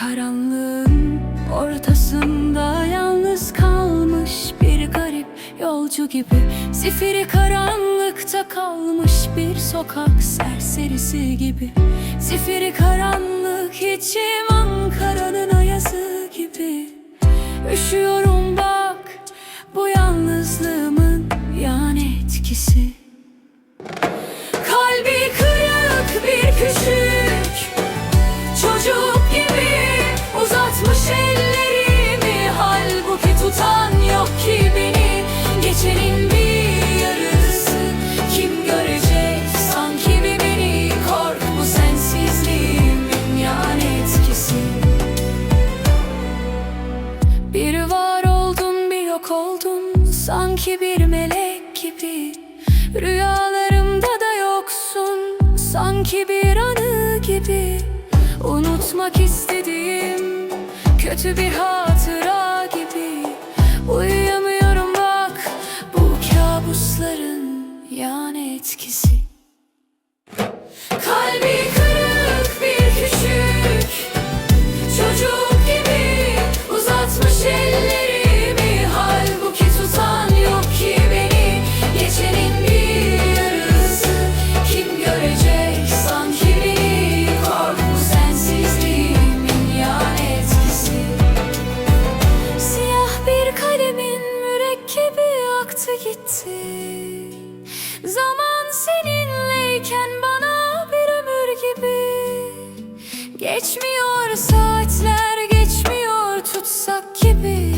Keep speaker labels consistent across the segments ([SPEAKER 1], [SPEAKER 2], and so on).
[SPEAKER 1] Karanlığın ortasında yalnız kalmış bir garip yolcu gibi. Zifiri karanlıkta kalmış bir sokak serserisi gibi. Zifiri karanlık içim Ankara'nın ayası Sanki bir melek gibi Rüyalarımda da yoksun. Sanki bir anı gibi Unutmak istediğim Kötü bir hatıra gibi. Uyuyamıyorum bak Bu kabusların yan etkisi Geçmiyor saatler geçmiyor tutsak gibi.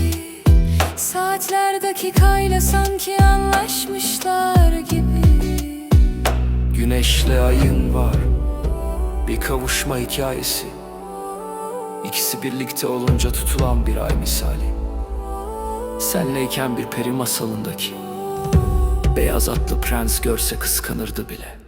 [SPEAKER 1] Saatler dakikayla sanki anlaşmışlar gibi.
[SPEAKER 2] Güneşle ayın var Bir kavuşma hikayesi. İkisi birlikte olunca tutulan bir ay misali. Senleyken bir peri masalındaki. Beyaz atlı prens görse kıskanırdı bile